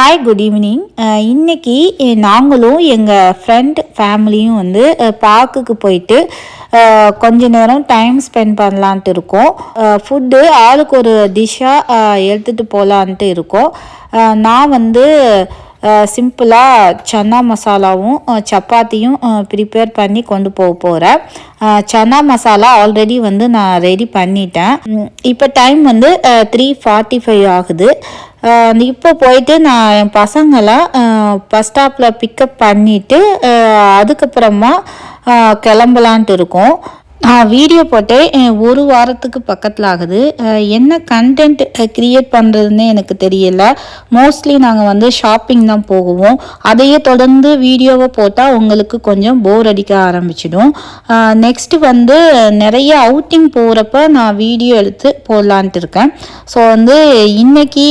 Hi good evening இன்னைக்கு நாங்களும் எங்கள் ஃப்ரெண்ட் ஃபேமிலியும் வந்து பார்க்குக்கு போயிட்டு கொஞ்ச நேரம் டைம் ஸ்பெண்ட் பண்ணலான்ட்டு இருக்கோம். ஃபுட்டு ஆளுக்கு ஒரு டிஷ்ஷாக எடுத்துகிட்டு போகலான்ட்டு இருக்கோம். நான் வந்து சிம்பிளாக சன்னா மசாலாவும் சப்பாத்தியும் ப்ரிப்பேர் பண்ணி கொண்டு போக போகிறேன் சன்னா மசாலா ஆல்ரெடி வந்து நான் ரெடி பண்ணிட்டேன். இப்போ டைம் வந்து த்ரீ ஃபார்ட்டி ஃபைவ் ஆகுது. இப்போ போயிட்டு நான் என் பசங்களை பஸ் ஸ்டாப்பில் பிக்கப் பண்ணிவிட்டு அதுக்கப்புறமா கிளம்பலான்ட்டு இருக்கோம். நான் வீடியோ போட்டேன் ஒரு வாரத்துக்கு பக்கத்தில் ஆகுது என்ன கண்டென்ட் க்ரியேட் பண்ணுறதுன்னு எனக்கு தெரியல. மோஸ்ட்லி நாங்கள் வந்து ஷாப்பிங் தான் போகுவோம். அதையே தொடர்ந்து வீடியோவை போட்டால் உங்களுக்கு கொஞ்சம் போர் அடிக்க ஆரம்பிச்சிடும். நெக்ஸ்ட் வந்து நிறைய அவுட்டிங் போகிறப்ப நான் வீடியோ எடுத்து போடலான்ட்டு இருக்கேன். ஸோ வந்து இன்னைக்கு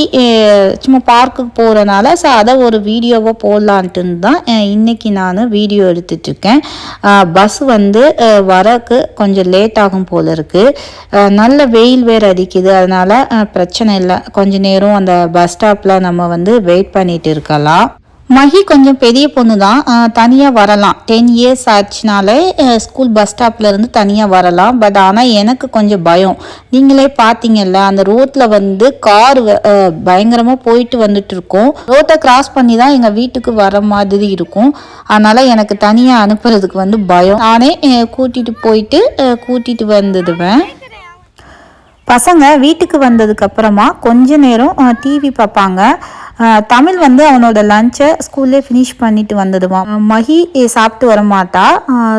சும்மா பார்க்குக்கு போகிறனால ஸோ அதை ஒரு வீடியோவை போடலான்ட்டு தான் இன்றைக்கி நான் வீடியோ எடுத்துட்ருக்கேன் பஸ் வந்து வரக்கு கொஞ்சம் லேட் ஆகும் போல இருக்கு. நல்ல வெயில் வேறு அடிக்குது. அதனால பிரச்சனை இல்லை. கொஞ்ச நேரம் அந்த பஸ் ஸ்டாப்பில் நம்ம வந்து வெயிட் பண்ணிட்டு இருக்கலாம். மஹி கொஞ்சம் பெரிய பொண்ணு தான் தனியாக வரலாம். டென் இயர்ஸ் ஆச்சுனாலே ஸ்கூல் பஸ் ஸ்டாப்லேருந்து தனியாக வரலாம். பட் ஆனால் எனக்கு கொஞ்சம் பயம். நீங்களே பார்த்தீங்கல்ல அந்த ரோட்டில் வந்து கார் பயங்கரமாக போயிட்டு வந்துட்டு இருக்கோம். ரோட்டை கிராஸ் பண்ணி தான் எங்கள் வீட்டுக்கு வர மாதிரி இருக்கும். அதனால் எனக்கு தனியாக அனுப்புறதுக்கு வந்து பயம். நானே கூட்டிகிட்டு போயிட்டு கூட்டிகிட்டு வந்துடுவேன். பசங்க வீட்டுக்கு வந்ததுக்கு அப்புறமா கொஞ்ச நேரம் டிவி பார்ப்பாங்க. தமிழ் வந்து அவனோட லஞ்சை ஸ்கூல்லே ஃபினிஷ் பண்ணிட்டு வந்துடுவான் மகி மஹி சாப்பிட்டு வர மாட்டா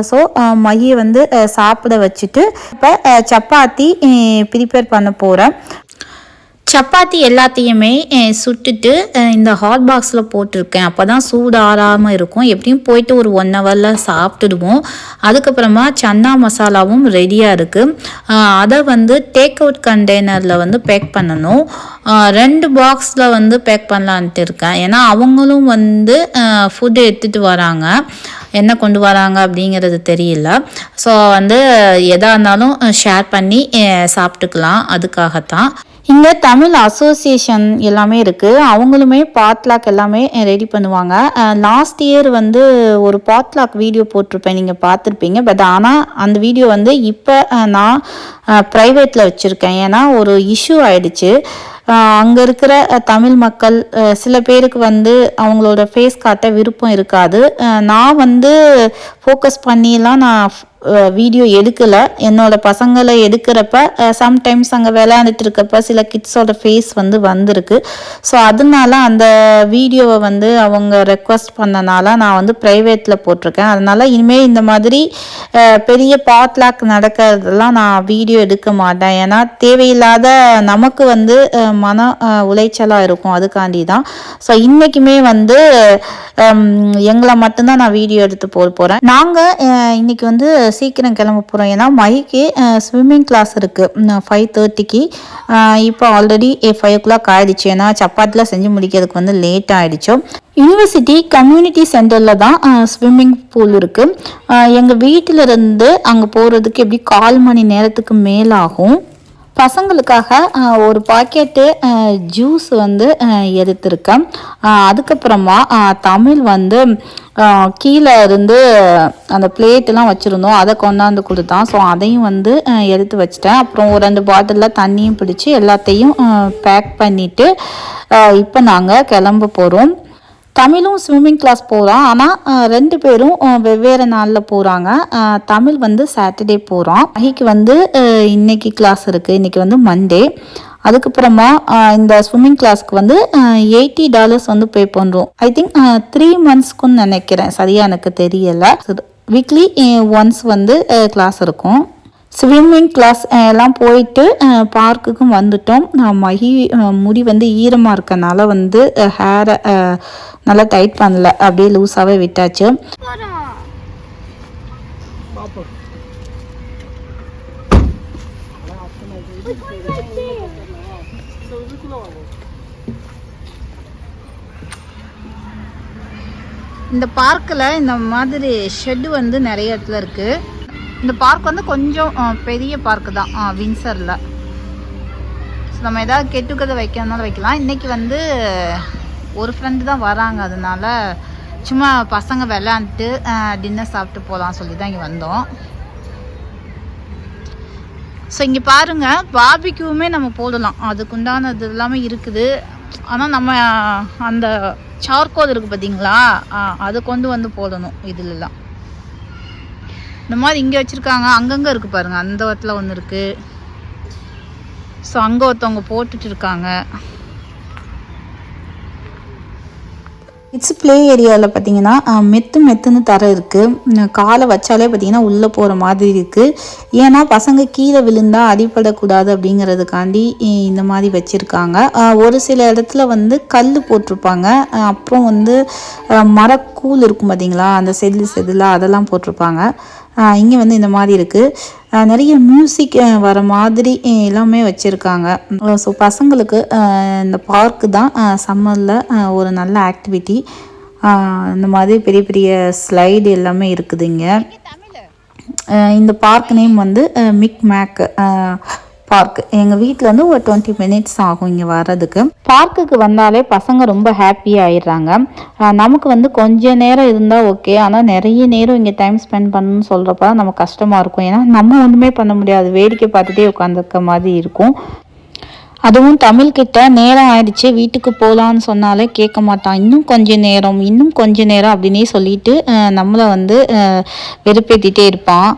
ஸோ மஹியை வந்து சாப்பிட வச்சுட்டு இப்போ சப்பாத்தி ப்ரிப்பேர் பண்ண போகிறேன் சப்பாத்தி எல்லாத்தையுமே சுட்டுட்டு இந்த ஹாட் பாக்ஸில் போட்டிருக்கேன். அப்போ தான் சூடு ஆறாமல் இருக்கும். எப்படியும் போயிட்டு ஒரு ஒன் ஹவரில் சாப்பிட்டுடுவோம். அதுக்கப்புறமா சன்னா மசாலாவும் ரெடியாக இருக்குது அதை வந்து டேக் அவுட் கண்டெய்னரில் வந்து பேக் பண்ணணும். ரெண்டு பாக்ஸில் வந்து பேக் பண்ணலான்ட்டு இருக்கேன். ஏன்னா அவங்களும் வந்து ஃபுட்டு எடுத்துகிட்டு வராங்க. என்ன கொண்டு வராங்க அப்படிங்கிறது தெரியல. ஸோ வந்து எதாக இருந்தாலும் ஷேர் பண்ணி சாப்பிட்டுக்கலாம். அதுக்காகத்தான். இங்கே தமிழ் அசோசியேஷன் எல்லாமே இருக்குது அவங்களுமே பாட்லாக் எல்லாமே ரெடி பண்ணுவாங்க. லாஸ்ட் இயர் வந்து ஒரு பாட்லாக் வீடியோ போட்டிருப்பேன் நீங்கள் பார்த்துருப்பீங்க. பட் ஆனால் அந்த வீடியோ வந்து இப்போ நான் ப்ரைவேட்டில் வச்சுருக்கேன். ஏன்னா ஒரு இஷ்யூ ஆயிடுச்சு. அங்கே இருக்கிற தமிழ் மக்கள் சில பேருக்கு வந்து அவங்களோட ஃபேஸ் காட்ட விருப்பம் இருக்காது. நான் வந்து ஃபோக்கஸ் பண்ணிலாம் நான் வீடியோ எடுக்கலை. என்னோட பசங்களை எடுக்கிறப்ப சம்டைம்ஸ் அங்கே விளையாண்டுட்டு இருக்கப்ப சில கிட்ஸோட ஃபேஸ் வந்து வந்திருக்கு. ஸோ அதனால அந்த வீடியோவை வந்து அவங்க ரெக்வஸ்ட் பண்ணனால நான் வந்து ப்ரைவேட்டில் போட்டிருக்கேன். அதனால இனிமேல் இந்த மாதிரி பெரிய பாட்லாக் நடக்கிறதெல்லாம் நான் வீடியோ எடுக்க மாட்டேன். ஏன்னா தேவையில்லாத நமக்கு வந்து மன உளைச்சலாக இருக்கும். அதுக்காண்டி தான். ஸோ இன்றைக்குமே வந்து எங்களை மட்டும்தான் நான் வீடியோ எடுத்து போக போகிறேன் நாங்கள் இன்றைக்கி வந்து சீக்கிரம் கிளம்ப போகிறோம் ஏன்னா மைக்கு ஸ்விம்மிங் கிளாஸ் இருக்குது ஃபைவ் தேர்ட்டிக்கு இப்போ ஆல்ரெடி ஃபைவ் ஓ கிளாக் ஆகிடுச்சு ஏன்னா சப்பாத்திலாம் செஞ்சு முடிக்கிறதுக்கு வந்து லேட் ஆகிடுச்சோம் யூனிவர்சிட்டி கம்யூனிட்டி சென்டரில் தான் ஸ்விம்மிங் பூல் இருக்குது எங்கள் வீட்டிலிருந்து அங்கே போகிறதுக்கு எப்படி கால் மணி நேரத்துக்கு மேலாகும். பசங்களுக்காக ஒரு பாக்கெட்டு ஜூஸ் வந்து எடுத்திருக்கேன். அதுக்கப்புறமா தமிழ் வந்து கீழே இருந்து அந்த பிளேட்டெலாம் வச்சுருந்தோம். அதை கொண்டாந்து கொடுத்தான். ஸோ அதையும் வந்து எடுத்து வச்சிட்டேன். அப்புறம் ஒரு ரெண்டு பாட்டிலில் தண்ணியும் பிடிச்சி எல்லாத்தையும் பேக் பண்ணிவிட்டு இப்போ நாங்கள் கிளம்ப போகிறோம் தமிழும் ஸ்விம்மிங் கிளாஸ் போகிறான் ஆனால் ரெண்டு பேரும் வெவ்வேறு நாளில் போகிறாங்க தமிழ் வந்து சாட்டர்டே போகிறான் மகிக்கு வந்து இன்னைக்கு கிளாஸ் இருக்குது இன்றைக்கி வந்து மண்டே அதுக்கப்புறமா இந்த ஸ்விம்மிங் கிளாஸ்க்கு வந்து எயிட்டி டாலர்ஸ் வந்து பே பண்ணுறோம் ஐ திங்க் த்ரீ மந்த்ஸ்க்குன்னு நினைக்கிறேன். சரியாக எனக்கு தெரியலை. வீக்லி ஒன்ஸ் வந்து கிளாஸ் இருக்கும். ஸ்விம்மிங் கிளாஸ் eh, எல்லாம் போயிட்டு eh, பார்க்குக்கும் வந்துட்டோம். மகி eh, முடி வந்து ஈரமாக இருக்கனால வந்து ஹேரை நல்லா டைட் பண்ணல. அப்படியே லூஸாகவே விட்டாச்சு. இந்த பார்க்கில் இந்த மாதிரி ஷெட்டு வந்து நிறைய இடத்துல இருக்குது இந்த பார்க் வந்து கொஞ்சம் பெரிய பார்க் தான் வின்சரில் ஸோ நம்ம ஏதாவது கெட்டுக்கதை வைக்கணும்னாலும் வைக்கலாம். இன்றைக்கி வந்து ஒரு ஃப்ரெண்டு தான் வராங்க அதனால சும்மா பசங்க விளாண்டுட்டு டின்னர் சாப்பிட்டு போகலாம் சொல்லி தான் இங்கே வந்தோம். ஸோ இங்கே பாருங்கள் பாபிக்குமே நம்ம போடலாம். அதுக்குண்டானது எல்லாமே இருக்குது. ஆனால் நம்ம அந்த சார்கோல் இருக்குது பார்த்தீங்களா அதை கொண்டு வந்து போடணும் இதுலலாம். இந்த மாதிரி இங்கே வச்சுருக்காங்க. அங்கங்கே இருக்குது பாருங்கள் அந்த இடத்துல ஒன்று இருக்குது ஸோ அங்கே ஒருத்தவங்க போட்டுட்டு இருக்காங்க. இட்ஸ் ப்ளே ஏரியாவில் பார்த்தீங்கன்னா மெத்து மெத்துன்னு தர இருக்குது காலை வச்சாலே பார்த்தீங்கன்னா உள்ளே போகிற மாதிரி இருக்குது ஏன்னா பசங்க கீழே விழுந்தால் அடிப்படக்கூடாது அப்படிங்கிறதுக்காண்டி இந்த மாதிரி வச்சுருக்காங்க. ஒரு சில இடத்துல வந்து கல் போட்டிருப்பாங்க. அப்புறம் வந்து மர கூழ் இருக்கும் பார்த்தீங்களா அந்த செதில் செதிலாக அதெல்லாம் போட்டிருப்பாங்க. இங்கே வந்து இந்த மாதிரி இருக்குது நிறைய மியூசிக் வர மாதிரி எல்லாமே வச்சுருக்காங்க. ஸோ பசங்களுக்கு இந்த பார்க்கு தான் சம்மரில் ஒரு நல்ல ஆக்டிவிட்டி இந்த மாதிரி பெரிய பெரிய ஸ்லைடு எல்லாமே இருக்குது இங்கே இந்த பார்க் நேம் வந்து மிக் மேக் பார்க். எங்கள் வீட்டில் வந்து ஒரு டுவெண்ட்டி மினிட்ஸ் ஆகும் இங்கே வர்றதுக்கு. பார்க்குக்கு வந்தாலே பசங்க ரொம்ப ஹாப்பி ஆயிடுறாங்க. நமக்கு வந்து கொஞ்ச நேரம் இருந்தால் ஓகே ஆனால் நிறைய நேரம் இங்கே டைம் ஸ்பெண்ட் பண்ணணும்னு சொல்கிறப்ப நமக்கு கஷ்டமாக இருக்கும். ஏன்னா நம்ம ஒன்றுமே பண்ண முடியாது. வேடிக்கை பார்த்துட்டே உட்காந்துருக்க மாதிரி இருக்கும். அதுவும் தமிழ்கிட்ட நேரம் ஆயிடுச்சு. வீட்டுக்கு போகலான்னு சொன்னாலே கேட்க மாட்டான். இன்னும் கொஞ்ச நேரம் இன்னும் கொஞ்ச நேரம் அப்படின்னே சொல்லிட்டு நம்மளை வந்து வெறுப்பேற்றிட்டே இருப்பான்.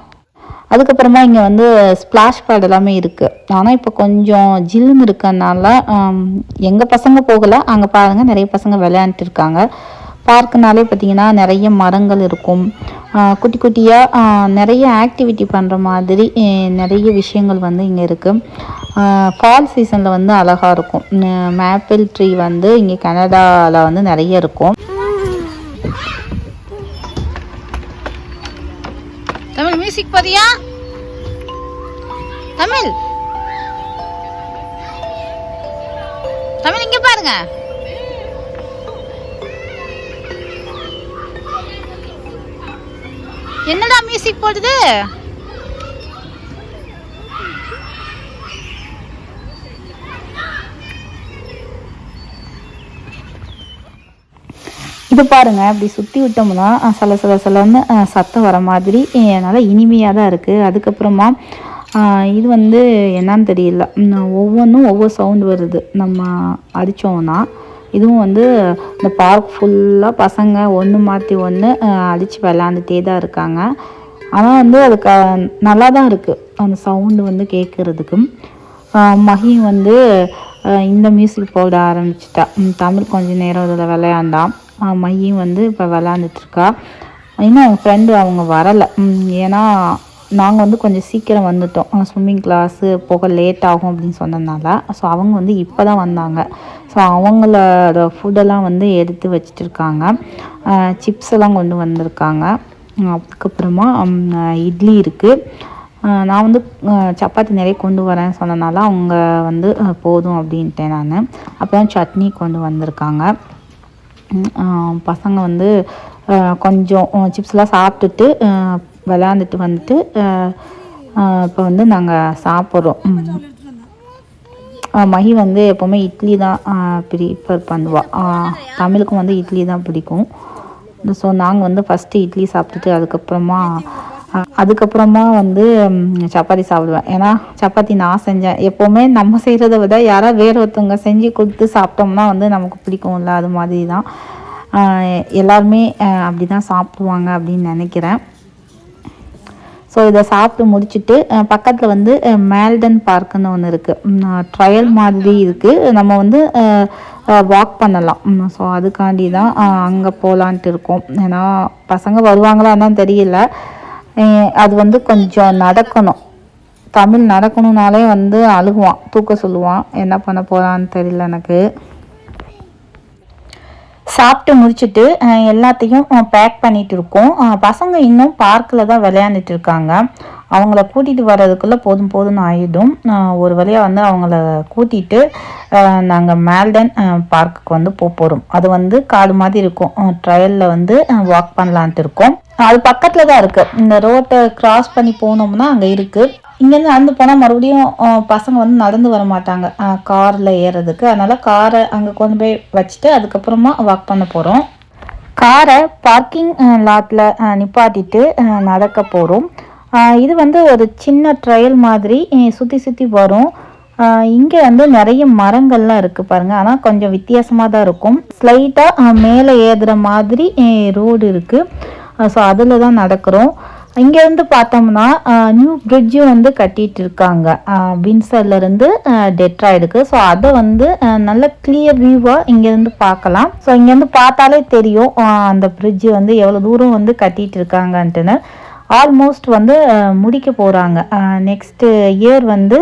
அதுக்கப்புறமா இங்கே வந்து ஸ்ப்ளாஷ் பேட் எல்லாமே இருக்குது ஆனால் இப்போ கொஞ்சம் ஜில்லுன்னு இருக்கனால எங்கள் பசங்க போகலை. அங்கே பாருங்கள் நிறைய பசங்க விளையாண்டுட்டு இருக்காங்க. பார்க்குனாலே பார்த்தீங்கன்னா நிறைய மரங்கள் இருக்கும். குட்டி குட்டியாக நிறைய ஆக்டிவிட்டி பண்ணுற மாதிரி நிறைய விஷயங்கள் வந்து இங்கே இருக்குது ஃபால் சீசனில் வந்து அழகாக இருக்கும். மேப்பிள் ட்ரீ வந்து இங்கே கனடாவில் வந்து நிறைய இருக்கும். மியூசிக் பதியா தமிழ். தமிழ் இங்க பாருங்க. என்னடா மியூசிக் போடுது? இப்போ பாருங்க இப்படி சுற்றி விட்டோம்னா சில சில சிலன்னு சத்தம் வர மாதிரி நல்லா இனிமையாக தான் இருக்குது அதுக்கப்புறமா இது வந்து என்னன்னு தெரியல. ஒவ்வொன்றும் ஒவ்வொரு சவுண்டு வருது. நம்ம அடித்தோம்னா இதுவும் வந்து இந்த பார்க் ஃபுல்லாக பசங்க ஒன்று மாற்றி ஒன்று அடித்து விளாண்டுட்டே தான் இருக்காங்க. ஆனால் வந்து அது க நல்லா தான் இருக்குது அந்த சவுண்டு வந்து கேட்குறதுக்கு மகி வந்து இந்த மியூசிக் போட ஆரம்பிச்சிட்டா. தமிழ் கொஞ்சம் நேரம் இதில் விளையாண்டான். மையும் வந்து இப்போ விளையாண்டுட்ருக்கா இன்னும் அவங்க ஃப்ரெண்டு அவங்க வரலை. ஏன்னா நாங்கள் வந்து கொஞ்சம் சீக்கிரம் வந்துட்டோம். ஸ்விம்மிங் கிளாஸு போக லேட் ஆகும் அப்படின்னு சொன்னதுனால. ஸோ அவங்க வந்து இப்போ தான் வந்தாங்க. ஸோ அவங்களோட ஃபுட்டெல்லாம் வந்து எடுத்து வச்சுட்டு இருக்காங்க சிப்ஸ் எல்லாம் கொண்டு வந்திருக்காங்க. அதுக்கப்புறமா இட்லி இருக்குது நான் வந்து சப்பாத்தி நிறைய கொண்டு வரேன் சொன்னனால அவங்க வந்து போதும் அப்படின்ட்டேன் நான். அப்புறம் சட்னி கொண்டு வந்திருக்காங்க. பசங்க வந்து கொஞ்சம் சிப்ஸ்லாம் சாப்பிட்டுட்டு விளாண்டுட்டு வந்துட்டு இப்போ வந்து நாங்கள் சாப்பிட்றோம். மகி வந்து எப்போவுமே இட்லி தான் ப்ரிஃபர் பண்ணுவாள் தமிழுக்கும் வந்து இட்லி தான் பிடிக்கும். ஸோ நாங்கள் வந்து ஃபஸ்ட்டு இட்லி சாப்பிட்டுட்டு அதுக்கப்புறமா அதுக்கப்புறமா வந்து சப்பாத்தி சாப்பிடுவேன். ஏன்னா சப்பாத்தி நான் செஞ்சேன். எப்போவுமே நம்ம செய்கிறத விட யாராவது வேற ஒருத்தவங்க செஞ்சு கொடுத்து சாப்பிட்டோம்னா வந்து நமக்கு பிடிக்கும்ல அது மாதிரி தான் எல்லாருமே அஹ், அப்படி தான் சாப்பிடுவாங்க அப்படின்னு நினைக்கிறேன். ஸோ இதை சாப்பிட்டு முடிச்சுட்டு பக்கத்தில் வந்து மேல்டன் பார்க்குன்னு ஒன்று இருக்குது ட்ரையல் மாதிரி இருக்குது நம்ம வந்து வாக் பண்ணலாம். ஸோ அதுக்காண்டி தான் அங்கே போகலான்ட்டு இருக்கோம். ஏன்னா பசங்க வருவாங்களான்னு தெரியல. அது வந்து கொஞ்சம் நடக்கணும். தமிழ் நடக்கணும்னாலே வந்து அழுகுவான் தூக்க சொல்லுவான். என்ன பண்ண போகிறான்னு தெரியல எனக்கு. சாப்பிட்டு முடிச்சுட்டு எல்லாத்தையும் பேக் பண்ணிட்டு இருக்கோம். பசங்க இன்னும் பார்க்கில் தான் விளையாண்டுட்டு இருக்காங்க. அவங்கள கூட்டிகிட்டு வர்றதுக்குள்ளே போதும் போதும்னு ஆகிடும் ஒரு வழியாக வந்து அவங்கள கூட்டிகிட்டு நாங்கள் மேல்டன் பார்க்குக்கு வந்து போக போகிறோம் அது வந்து காடு மாதிரி இருக்கும். ட்ரையலில் வந்து வாக் பண்ணலான்ட்டு இருக்கோம். அது பக்கத்தில் தான் இருக்குது இந்த ரோட்டை கிராஸ் பண்ணி போனோம்னா அங்கே இருக்குது இங்கேருந்து நடந்து போனால் மறுபடியும் பசங்க வந்து நடந்து வர மாட்டாங்க. காரில் ஏறுறதுக்கு அதனால் காரை அங்கே கொண்டு போய் வச்சுட்டு அதுக்கப்புறமா வாக் பண்ண போகிறோம் காரை பார்க்கிங் லாட்டில் நிப்பாட்டிட்டு நடக்க போகிறோம் இது வந்து ஒரு சின்ன ட்ரையல் மாதிரி சுற்றி சுற்றி வரும். இங்கே வந்து நிறைய மரங்கள்லாம் இருக்குது பாருங்கள் ஆனால் கொஞ்சம் வித்தியாசமாக தான் இருக்கும். ஸ்லைட்டாக மேலே ஏதுற மாதிரி ரோடு இருக்குது ஸோ அதில் தான் நடக்கிறோம். இங்கேருந்து பார்த்தோம்னா நியூ பிரிட்ஜும் வந்து கட்டிகிட்டு இருக்காங்க. வின்சர்லேருந்து டெட்ராய்டுக்கு ஸோ அதை வந்து நல்ல கிளியர் வியூவாக இங்கேருந்து பார்க்கலாம். ஸோ இங்கேருந்து பார்த்தாலே தெரியும் அந்த பிரிட்ஜு வந்து எவ்வளோ தூரம் வந்து கட்டிகிட்டு இருக்காங்கன்ட்டுன்னு. ஆல்மோஸ்ட் வந்து முடிக்க போகிறாங்க நெக்ஸ்ட் இயர் வந்து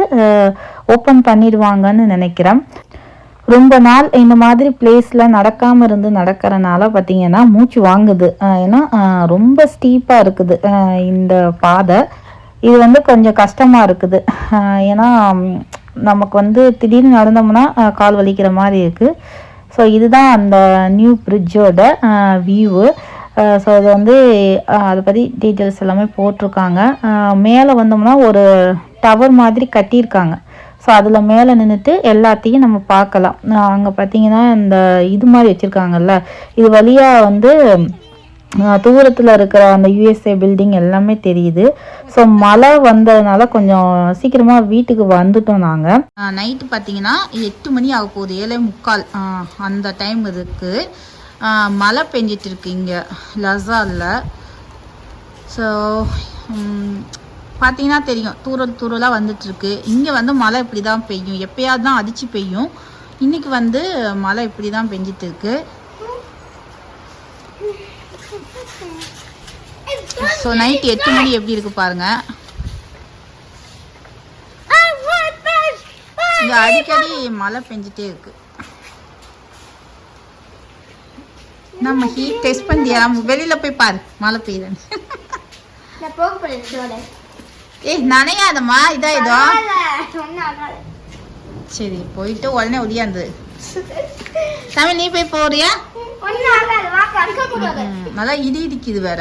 ஓப்பன் பண்ணிடுவாங்கன்னு நினைக்கிறேன். ரொம்ப நாள் இந்த மாதிரி பிளேஸில் நடக்காமல் இருந்து நடக்கிறனால பார்த்தீங்கன்னா மூச்சு வாங்குது. ஏன்னா ரொம்ப ஸ்டீப்பாக இருக்குது. இந்த பாதை. இது வந்து கொஞ்சம் கஷ்டமாக இருக்குது. ஏன்னா நமக்கு வந்து திடீர்னு நடந்தோம்னா கால் வலிக்கிற மாதிரி இருக்குது ஸோ இதுதான் அந்த நியூ பிரிட்ஜோட வியூவு ஸோ அது வந்து அதை பற்றி டீட்டெயில்ஸ் எல்லாமே போட்டிருக்காங்க. மேலே வந்தோம்னா ஒரு டவர் மாதிரி கட்டியிருக்காங்க. ஸோ அதில் மேலே நின்றுட்டு எல்லாத்தையும் நம்ம பார்க்கலாம். அங்கே பார்த்தீங்கன்னா இந்த இது மாதிரி வச்சுருக்காங்கல்ல. இது வழியாக வந்து தூரத்தில் இருக்கிற அந்த யூஎஸ்ஏ பில்டிங் எல்லாமே தெரியுது. ஸோ மழை வந்ததுனால கொஞ்சம் சீக்கிரமாக வீட்டுக்கு வந்துட்டோம் நாங்கள் நைட்டு பார்த்தீங்கன்னா எட்டு மணி ஆக போகுது ஏழே முக்கால் அந்த டைம் இருக்குது மழை பெஞ்சிட்டு இருக்கு இங்கே லசாலில் ஸோ பார்த்தீங்கன்னா தெரியும். தூரல் தூரலாக வந்துட்டுருக்கு. இங்கே வந்து மழை இப்படி தான் பெய்யும். எப்பயாவது தான் அடிச்சு பெய்யும். இன்னைக்கு வந்து மழை இப்படி தான் பெஞ்சிட்டு இருக்கு ஸோ நைட் எட்டு மணி எப்படி இருக்கு பாருங்க. இங்க அடிக்கடி மழை பெஞ்சிட்டே இருக்கு. நம்ம ஹீட் டெஸ்ட் பண்ணியா வெளியில போய் பாரு மழை பெய்யுதுன்னு. ஏய் நனையாதம்மா இதா ஆகாது. சரி போயிட்டு உடனே ஒடியாந்து. தமிழ் நீ போய் போறியா? நல்லா இடி இடிக்குது வேற.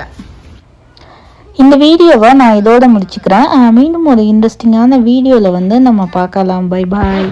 இந்த வீடியோவை நான் இதோட முடிச்சுக்கிறேன். மீண்டும் ஒரு இன்ட்ரெஸ்டிங்கான வீடியோவில் வந்து நம்ம பார்க்கலாம். Bye bye